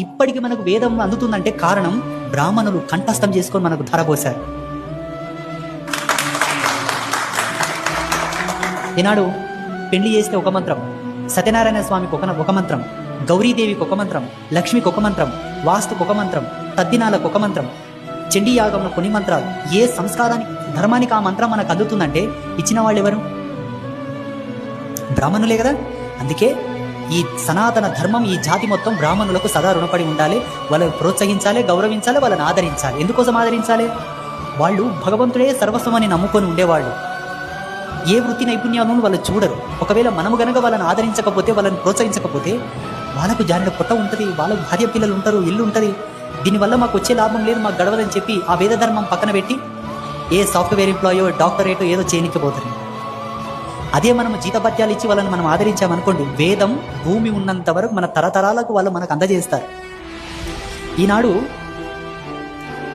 ఇప్పటికి మనకు వేదం అందుతుందంటే కారణం బ్రాహ్మణులు కంఠస్థం చేసుకొని మనకు ధరపోశారు ఈనాడు పెళ్ళి చేస్తే ఒక మంత్రం సత్యనారాయణ స్వామికి ఒక ఒక మంత్రం గౌరీదేవికి ఒక మంత్రం లక్ష్మికి ఒక మంత్రం వాస్తుకు ఒక మంత్రం తద్దినాలకు ఒక మంత్రం చండీ యాగంలో కొన్ని మంత్రాలు ఏ సంస్కారానికి ధర్మానికి ఆ మంత్రం మనకు అందుతుందంటే ఇచ్చిన వాళ్ళు ఎవరు? బ్రాహ్మణులే కదా. అందుకే ఈ సనాతన ధర్మం ఈ జాతి మొత్తం బ్రాహ్మణులకు సదా రుణపడి ఉండాలి. వాళ్ళని ప్రోత్సహించాలి గౌరవించాలి వాళ్ళని ఆదరించాలి. ఎందుకోసం ఆదరించాలి? వాళ్ళు భగవంతుడే సర్వస్వమని నమ్ముకొని ఉండేవాళ్ళు. ఏ వృత్తి నైపుణ్యాలను వాళ్ళు చూడరు. ఒకవేళ మనము గనక వాళ్ళని ఆదరించకపోతే వాళ్ళని ప్రోత్సహించకపోతే వాళ్ళకు జారిన పొట్ట ఉంటుంది వాళ్ళకు భార్య పిల్లలు ఉంటారు ఇల్లు ఉంటుంది. దీనివల్ల మాకు వచ్చే లాభం లేదు మాకు గడవదని చెప్పి ఆ వేద ధర్మం పక్కన పెట్టి ఏ సాఫ్ట్వేర్ ఎంప్లాయో డాక్టరేటో ఏదో చేయనికపోతారు. అదే మనం జీతభత్యాలు ఇచ్చి వాళ్ళని మనం ఆదరించామనుకోండి వేదం భూమి ఉన్నంత వరకు మన తరతరాలకు వాళ్ళు మనకు అందజేస్తారు. ఈనాడు